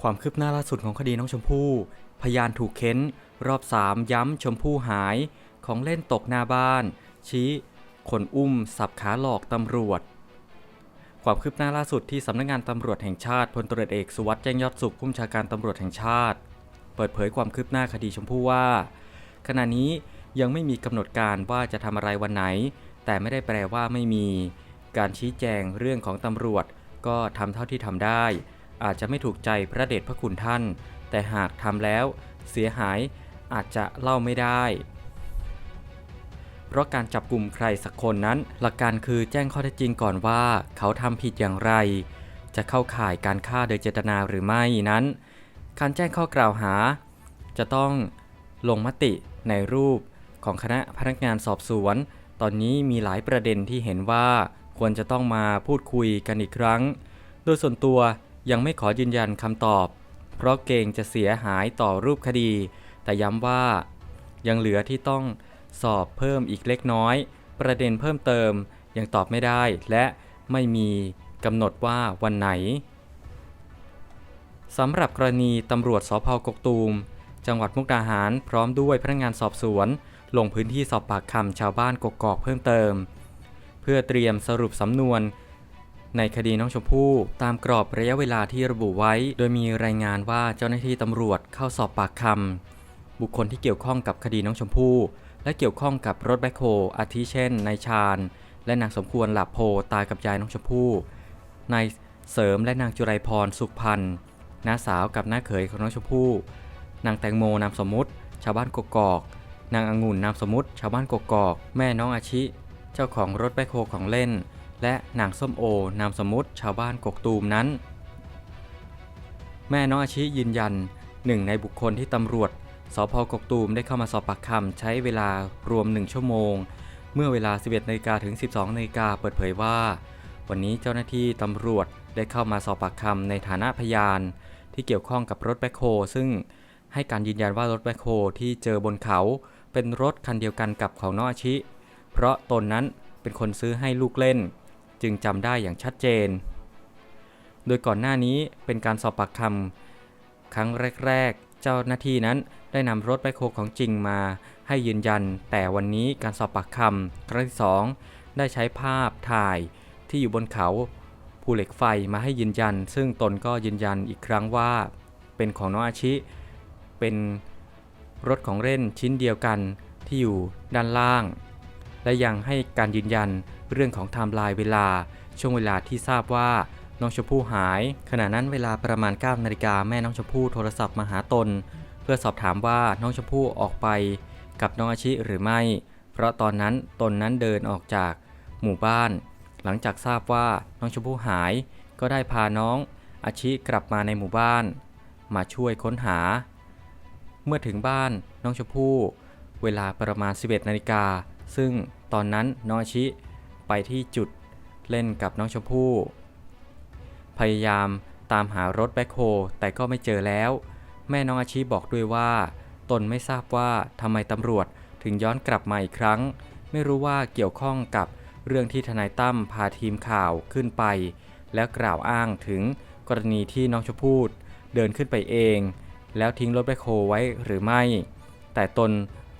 ความคืบหน้าล่าสุดของคดีน้องชมพู่ พยานถูกเค้น รอบสามย้ำชมพู่หาย ของเล่นตกหน้าบ้าน ชี้คนอุ้ม สับขาหลอกตำรวจ ความคืบหน้าล่าสุดที่สำนักงานตำรวจแห่งชาติพลตรเอกสุวัสด์แจ้งยอดสุขผู้บัญชาการตำรวจแห่งชาติ เปิดเผยความคืบหน้าคดีชมพู่ว่า ขณะนี้ยังไม่มีกำหนดการว่าจะทำอะไรวันไหน แต่ไม่ได้แปลว่าไม่มี การชี้แจงเรื่องของตำรวจก็ทำเท่าที่ทำได้ อาจจะไม่ถูกใจพระเดชพระคุณท่าน แต่หากทำแล้วเสียหายอาจจะเล่าไม่ได้ เพราะการจับกลุ่มใครสักคนนั้น หลักการคือแจ้งข้อเท็จจริงก่อนว่าเขาทำผิดอย่างไร จะเข้าข่ายการฆ่าโดยเจตนาหรือไม่นั้น การแจ้งข้อกล่าวหา จะต้องลงมติในรูปของคณะพนักงานสอบสวน ตอนนี้มีหลายประเด็นที่เห็นว่าควรจะต้องมาพูดคุยกันอีกครั้ง โดยส่วนตัว ยังไม่ขอยืนยันคำตอบ เพราะเกรงจะเสียหายต่อรูปคดี แต่ย้ำว่ายังเหลือที่ต้องสอบเพิ่มอีกเล็กน้อย ประเด็นเพิ่มเติมยังตอบไม่ได้ และไม่มีกำหนดว่าวันไหนสำหรับกรณีตำรวจสพกกตูม จังหวัดมุกดาหารพร้อมด้วยพนักงานสอบสวน ลงพื้นที่สอบปากคำชาวบ้านกกอกเพิ่มเติม เพื่อเตรียมสรุปสำนวน ในคดีน้องชมพู่ตามกรอบระยะเวลาที่ระบุไว้ โดยมีรายงานว่าเจ้าหน้าที่ตำรวจเข้าสอบปากคำบุคคลที่เกี่ยวข้องกับคดีน้องชมพู่ และเกี่ยวข้องกับรถแบคโฮอาทิเช่นนายชาญ และนางสมควรหลับโพตายกับยายน้องชมพู่นายเสริมและนางจุไรพรสุขพันธ์น้าสาวกับน้าเขยของน้องชมพู่ นางแตงโมนามสมมติ ชาวบ้านกกอก นางองุ่นนามสมมติ ชาวบ้านกกอก แม่น้องอาชิ เจ้าของรถแบคโฮของเล่น และนางส้มโอนามสมมุติชาวบ้านกกตูมนั้น แม่น้องอาชิยืนยันหนึ่งในบุคคลที่ตำรวจสพกกตูมได้เข้ามาสอบปากคำใช้เวลารวม 1 ชั่วโมง เมื่อเวลา 11นาฬิกาถึง 12นาฬิกาเปิดเผยว่า วันนี้เจ้าหน้าที่ตำรวจได้เข้ามาสอบปากคำในฐานะพยาน ที่เกี่ยวข้องกับรถแบคโฮซึ่งให้การยืนยันว่ารถแบคโฮที่เจอบนเขา เป็นรถคันเดียวกันกับของน้องอาชิ เพราะตนนั้นเป็นคนซื้อให้ลูกเล่น จึงจำได้อย่างชัดเจน โดยก่อนหน้านี้เป็นการสอบปากคำครั้งแรก ๆ เจ้าหน้าที่นั้นได้นำรถแบคโฮของจริงมา ให้ยืนยัน แต่วันนี้การสอบปากคำครั้งที่สองได้ใช้ภาพถ่ายที่อยู่บนเขาภูเหล็กไฟมาให้ยืนยัน ซึ่งตนก็ยืนยันอีกครั้งว่า เป็นของน้องอาชิ เป็นรถของเล่นชิ้นเดียวกันที่อยู่ด้านล่าง และยังให้การยืนยันเรื่องของไทม์ไลน์เวลา ช่วงเวลาที่ทราบว่าน้องชมพู่หาย ขณะนั้นเวลาประมาณ9นาฬิกาแม่น้องชมพู่โทรศัพท์มาหาตน เพื่อสอบถามว่าน้องชมพู่ออกไป กับน้องอาชิหรือไม่ เพราะตอนนั้นตนนั้นเดินออกจากหมู่บ้าน หลังจากทราบว่าน้องชมพู่หาย ก็ได้พาน้องอาชิกลับมาในหมู่บ้าน มาช่วยค้นหา เมื่อถึงบ้านน้องชมพู่ เวลาประมาณ 11นาฬิกา ซึ่งตอนนั้นน้องอาชิไปที่จุดเล่นกับน้องชมพู่ พยายามตามหารถแบ็คโฮแต่ก็ไม่เจอแล้ว แม่น้องอาชีบอกด้วยว่า ตนไม่ทราบว่าทำไมตำรวจถึงย้อนกลับมาอีกครั้ง ไม่รู้ว่าเกี่ยวข้องกับเรื่องที่ทนายตั้มพาทีมข่าวขึ้นไป แล้วกล่าวอ้างถึงกรณีที่น้องชมพู่เดินขึ้นไปเอง แล้วทิ้งรถแบ็คโฮไว้หรือไม่ แต่ตน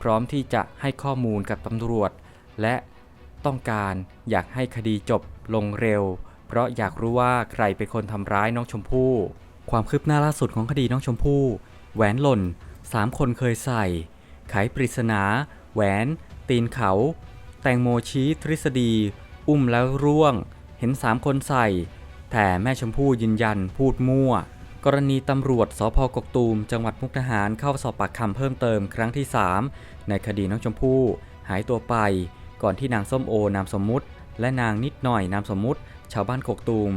พร้อมที่จะให้ข้อมูลกับตำรวจ และต้องการอยากให้คดีจบลงเร็ว เพราะอยากรู้ว่าใครเป็นคนทำร้ายน้องชมพู่ ความคืบหน้าล่าสุดของคดีน้องชมพู่ แหวนหล่น 3 คนเคยใส่ ไขปริศนา แหวน ตีนเขา แตงโมชี้ทฤษฎี อุ้มแล้วร่วง เห็น 3 คนใส่ แต่แม่ชมพู่ยืนยันพูดมั่ว กรณีตำรวจสพกกตูม จังหวัดมุกดาหารเข้าสอบปากคำเพิ่มเติมครั้งที่ 3 ในคดีน้องชมพู่ หายตัวไป ก่อนที่นางส้มโอนามสมมุติ และนางนิดหน่อยนามสมมุติ ชาวบ้านกกตูม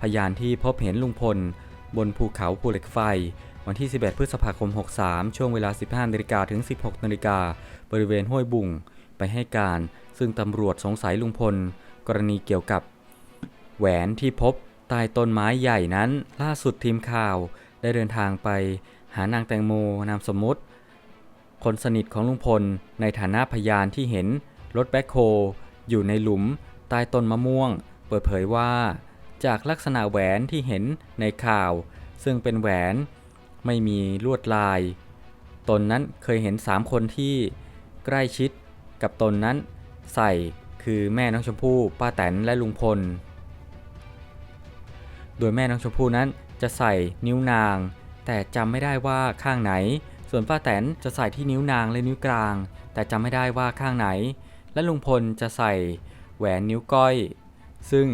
พยานที่พบเห็นลุงพล บนภูเขาภูเหล็กไฟ วันที่ 11 พฤษภาคม 63 ช่วงเวลา 15นาฬิกาถึง 16นาฬิกาบริเวณห้วยบุ่ง ไปให้การ ซึ่งตำรวจสงสัยลุงพล กรณีเกี่ยวกับ แหวนที่พบ ใต้ต้นไม้ใหญ่นั้น ล่าสุดทีมข่าวได้เดินทางไป หานางแตงโมนามสมมุติ คนสนิทของลุงพลในฐานะพยานที่เห็นรถแบ็คโฮอยู่ในหลุม ใต้ต้นมะม่วง เปิดเผยว่า จากลักษณะแหวนที่เห็นในข่าว ซึ่งเป็นแหวนไม่มีลวดลาย ตนนั้นเคยเห็นสามคนที่ใกล้ชิดกับตนนั้นใส่คือแม่น้องชมพู่ป้าแตนและลุงพล โดยแม่น้องชมพู่นั้นจะใส่นิ้วนาง แต่จำไม่ได้ว่าข้างไหน ส่วนป้าแตนจะใส่ที่นิ้วนางและนิ้วกลาง แต่จำไม่ได้ว่าข้างไหน และลุงพลจะใส่แหวนนิ้วก้อย ซึ่ง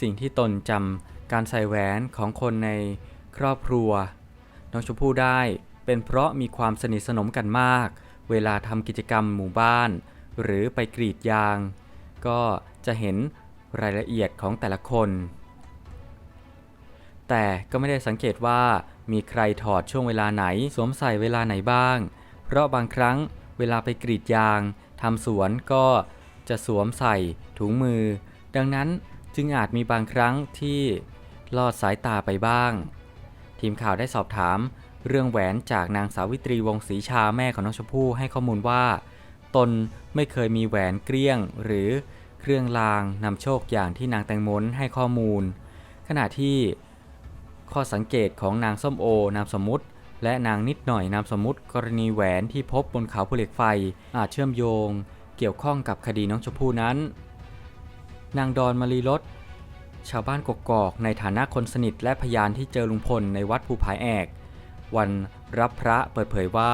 สิ่งที่ตนจำการใส่แหวนของคนในครอบครัว น้องชมพู่ได้เป็นเพราะมีความสนิทสนมกันมาก เวลาทำกิจกรรมหมู่บ้าน หรือไปกรีดยาง ก็จะเห็นรายละเอียดของแต่ละคน แต่ก็ไม่ได้สังเกตว่ามีใครถอดช่วงเวลาไหน สวมใส่เวลาไหนบ้าง เพราะบางครั้งเวลาไปกรีดยางทำสวนก็จะสวมใส่ถุงมือ ดังนั้นจึงอาจมีบางครั้งที่ลอดสายตาไปบ้าง ทีมข่าวได้สอบถาม เรื่องแหวนจากนางสาวิตรีวงศ์ศรีชาแม่ของน้องชมพู่ให้ข้อมูลว่า ตนไม่เคยมีแหวนเกลี้ยง หรือเครื่องรางนำโชคอย่างที่นางแตงโมนให้ข้อมูล ขณะที่ ข้อสังเกตของนางส้มโอนามสมมุติ และนางนิดหน่อยนามสมมุติ กรณีแหวนที่พบบนเขาภูเหล็กไฟอาจเชื่อมโยง เกี่ยวข้องกับคดีน้องชมพู่นั้น นางดอนมารีรถชาวบ้านกกอกในฐานะคนสนิทและพยานที่เจอลุงพลในวัดภูผายแอก วันรับพระเปิดเผยว่า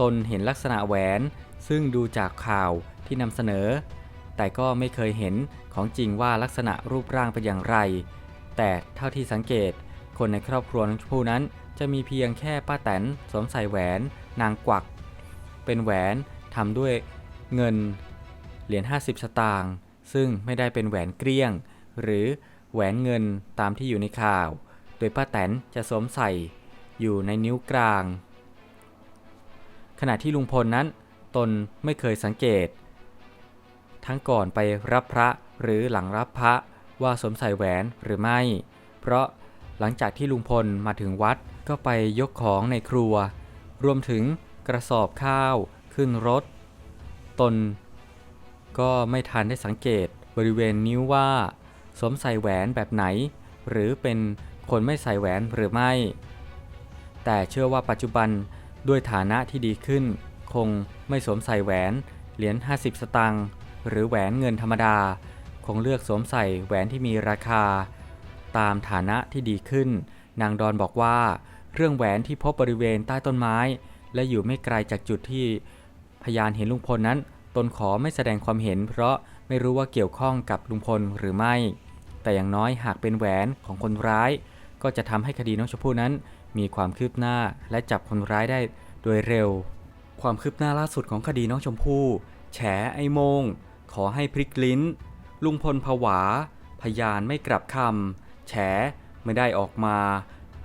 ตนเห็นลักษณะแหวน ซึ่งดูจากข่าวที่นำเสนอ แต่ก็ไม่เคยเห็นของจริงว่าลักษณะรูปร่างเป็นอย่างไร แต่เท่าที่สังเกต คนในครอบครัวน้องชมพู่นั้น จะมีเพียงแค่ป้าแตนสวมใส่แหวนนางกวัก เป็นแหวนทำด้วยเงินเหรียญ50 สตางค์ซึ่งไม่ได้เป็นแหวนเกลี้ยง หรือแหวนเงินตามที่อยู่ในข่าว โดยป้าแตนจะสวมใส่อยู่ในนิ้วกลาง ขณะที่ลุงพลนั้น ตนไม่เคยสังเกต ทั้งก่อนไปรับพระหรือหลังรับพระว่าสวมใส่แหวนหรือไม่ เพราะ หลังจากที่ลุงพลมาถึงวัดก็ไปยกของในครัว รวมถึงกระสอบข้าวขึ้นรถ ตน ก็ไม่ทันได้สังเกตบริเวณนิ้วว่าสวมใส่แหวนแบบไหน หรือเป็นคนไม่ใส่แหวนหรือไม่ แต่เชื่อว่าปัจจุบันด้วยฐานะที่ดีขึ้น คงไม่สวมใส่แหวนเหรียญ 50 สตางค์หรือแหวนเงินธรรมดา คงเลือกสวมใส่แหวนที่มีราคา ตามฐานะที่ดีขึ้น นางดอนบอกว่า เรื่องแหวนที่พบบริเวณใต้ต้นไม้ และอยู่ไม่ไกลจากจุดที่พยานเห็นลุงพลนั้น ตนขอไม่แสดงความเห็น เพราะไม่รู้ว่าเกี่ยวข้องกับลุงพลหรือไม่ แต่อย่างน้อยหากเป็นแหวนของคนร้าย ก็จะทำให้คดีน้องชมพู่นั้น มีความคืบหน้าและจับคนร้ายได้โดยเร็ว ความคืบหน้าล่าสุดของคดีน้องชมพู่ แฉไอ้โมง ขอให้พลิกลิ้น ลุงพลผวา พยานไม่กลับคำ แฉไม่ได้ออกมา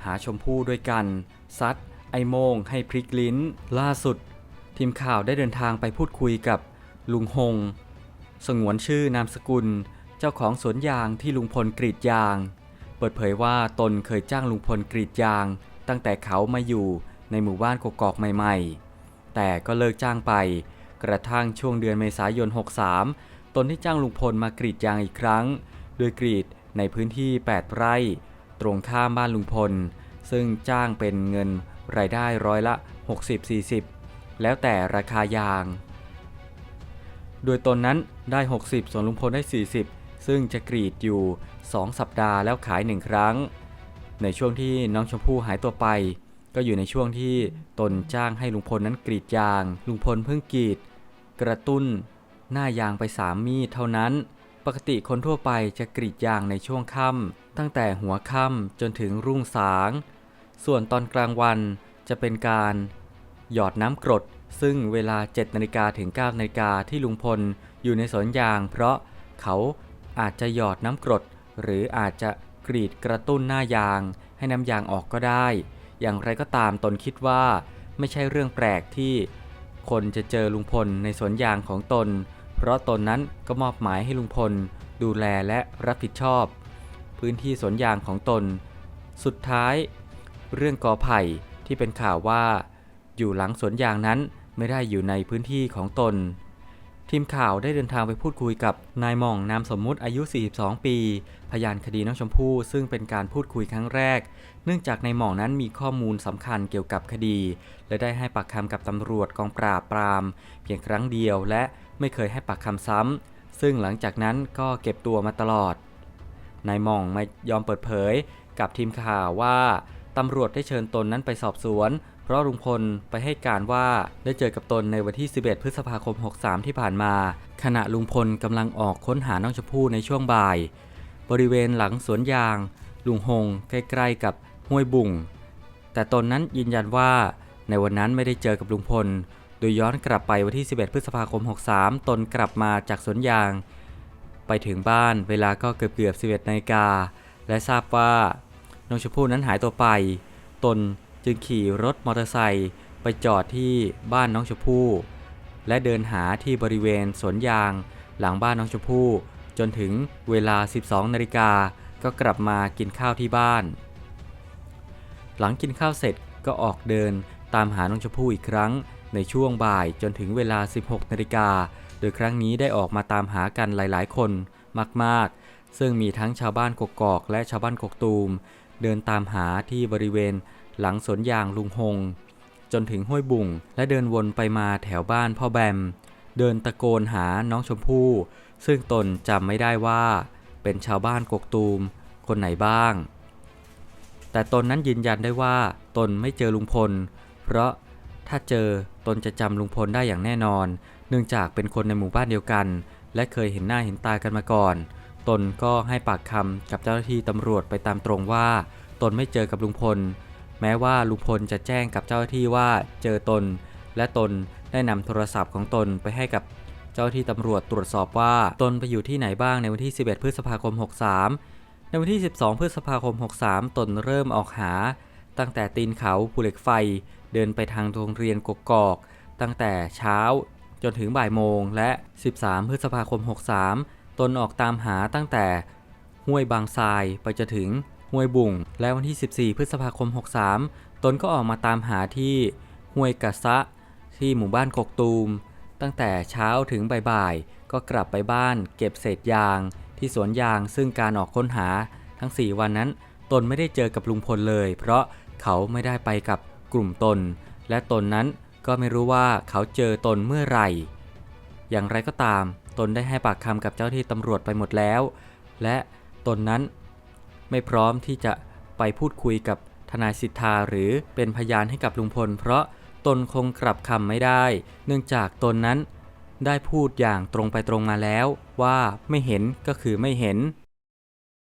หาชมพู่ด้วยกัน ซัด ไอโมง ให้พลิกลิ้น ล่าสุด ทีมข่าวได้เดินทางไปพูดคุยกับลุงหง สงวนชื่อนามสกุล เจ้าของสวนยางที่ลุงพลกรีดยาง เปิดเผยว่าตนเคยจ้างลุงพลกรีดยาง ตั้งแต่เขามาอยู่ในหมู่บ้านกกอกใหม่ ๆ แต่ก็เลิกจ้างไป กระทั่งช่วงเดือนเมษายน 63 ตนที่จ้างลุงพลมากรีดยางอีกครั้ง โดยกรีด ในพื้นที่ 8 ไร่ ตรงข้ามบ้านลุงพล ซึ่งจ้างเป็นเงินรายได้ร้อยละ 60-40 แล้วแต่ราคายาง โดยตนนั้นได้ 60 ส่วนลุงพลได้ 40 ซึ่งจะกรีดอยู่ 2 สัปดาห์แล้วขาย 1 ครั้ง ในช่วงที่น้องชมพู่หายตัวไป ก็อยู่ในช่วงที่ตนจ้างให้ลุงพลนั้นกรีดยาง ลุงพลเพิ่งกรีด กระตุ้นหน้ายางไป 3 มีดเท่านั้น ปกติคนทั่วไปจะกรีดยางในช่วงค่ำตั้งแต่หัวค่ำจนถึงรุ่งสาง ส่วนตอนกลางวันจะเป็นการ หยอดน้ำกรด ซึ่งเวลา7นาฬิกาถึง9นาฬิกาที่ลุงพลอยู่ในสวนยาง เพราะเขาอาจจะหยอดน้ำกรด หรืออาจจะกรีดกระตุ้นหน้ายาง ให้น้ำยางออกก็ได้ อย่างไรก็ตามตนคิดว่า ไม่ใช่เรื่องแปลกที่ คนจะเจอลุงพลในสวนยางของตน เพราะตนนั้นก็มอบหมายให้ลุงพล ดูแลและรับผิดชอบ พื้นที่สวนยางของตน สุดท้าย เรื่องกอไผ่ที่เป็นข่าวว่า อยู่หลังสวนยางนั้นไม่ได้อยู่ในพื้นที่ของตน ทีมข่าวได้เดินทางไปพูดคุยกับนายหม่องนามสมมุติอายุ 42 ปี พยานคดีน้องชมพู่ซึ่งเป็นการพูดคุยครั้งแรก เนื่องจากนายหม่องนั้นมีข้อมูลสำคัญเกี่ยวกับคดี และได้ให้ปากคำกับตำรวจกองปราบปราม เพียงครั้งเดียวและไม่เคยให้ปากคำซ้ำซึ่งหลังจากนั้นก็เก็บตัวมาตลอดนายหม่องไม่ยอมเปิดเผยกับทีมข่าวว่าตำรวจได้เชิญตนนั้นไปสอบสวน ราะลุงพลไปให้การว่าได้เจอกับตนในวันที่ 11 พฤษภาคม 63 ที่ผ่านมา ขณะลุงพลกำลังออกค้นหาน้องชมพู่ในช่วงบ่าย บริเวณหลังสวนยาง ลุงหงใกล้ๆกับห้วยบุ่ง แต่ตนนั้นยืนยันว่าในวันนั้นไม่ได้เจอกับลุงพล โดยย้อนกลับไปวันที่ 11 พฤษภาคม 63 ตนกลับมาจากสวนยาง ไปถึงบ้านเวลาก็เกือบเกือบ11นาฬิกาและทราบว่าน้องชมพู่นั้นหายตัวไป ตน จึงขี่รถมอเตอร์ไซค์ไปจอดที่บ้านน้องชมพู่ และเดินหาที่บริเวณสวนยางหลังบ้านน้องชมพู่ จนถึงเวลา 12นาฬิกาก็กลับมากินข้าวที่บ้าน หลังกินข้าวเสร็จก็ออกเดินตามหาน้องชมพู่อีกครั้งในช่วงบ่ายจนถึงเวลา 16นาฬิกา โดยครั้งนี้ได้ออกมาตามหากันหลายๆ คนมาก ๆ ซึ่งมีทั้งชาวบ้านกกอกและชาวบ้านกกตูม เดินตามหาที่บริเวณ หลังสวนยางลุงหง จนถึงห้วยบุ่งและเดินวนไปมาแถวบ้านพ่อแบม เดินตะโกนหาน้องชมพู่ ซึ่งตนจำไม่ได้ว่า เป็นชาวบ้านกกตูม คนไหนบ้าง แต่ตนนั้นยืนยันได้ว่า ตนไม่เจอลุงพล เพราะถ้าเจอตนจะจำลุงพลได้อย่างแน่นอน เนื่องจากเป็นคนในหมู่บ้านเดียวกัน และเคยเห็นหน้าเห็นตากันมาก่อน ตนก็ให้ปากคำกับเจ้าหน้าที่ตำรวจไปตามตรงว่า ตนไม่เจอกับลุงพล แม้ว่าลุงพลจะแจ้งกับเจ้าที่ว่าเจอตน และตนได้นำโทรศัพท์ของตนไปให้กับเจ้าหน้าที่ตำรวจตรวจสอบว่าตนไปอยู่ที่ไหนบ้างในวันที่ 11 พฤษภาคม 63 ในวันที่ 12 พฤษภาคม 63 ตนเริ่มออกหา ตั้งแต่ตีนเขาภูเหล็กไฟ เดินไปทางโรงเรียนกกอก ตั้งแต่เช้าจนถึงบ่ายโมงและ 13 พฤษภาคม 63 ตนออกตามหาตั้งแต่ห้วยบางทรายไปจนถึง ห้วยบุ่ง และวันที่ 14 พฤษภาคม 63 ตนก็ออกมาตามหาที่ห้วยกะซะ ที่หมู่บ้านกกตูม ตั้งแต่เช้าถึงบ่ายๆ ก็กลับไปบ้านเก็บเศษยางที่สวนยางซึ่งการออกค้นหาทั้ง 4 วันนั้น ตนไม่ได้เจอกับลุงพลเลย เพราะเขาไม่ได้ไปกับกลุ่มตน และตนนั้นก็ไม่รู้ว่าเขาเจอตนเมื่อไหร่ อย่างไรก็ตาม ตนได้ให้ปากคำกับเจ้าที่ตำรวจไปหมดแล้ว และตนนั้น ไม่พร้อมที่จะไปพูดคุยกับทนายสิทธาหรือเป็นพยานให้กับลุงพล เพราะตนคงกลับคำไม่ได้ เนื่องจากตนนั้น ได้พูดอย่างตรงไปตรงมาแล้ว ว่าไม่เห็นก็คือไม่เห็น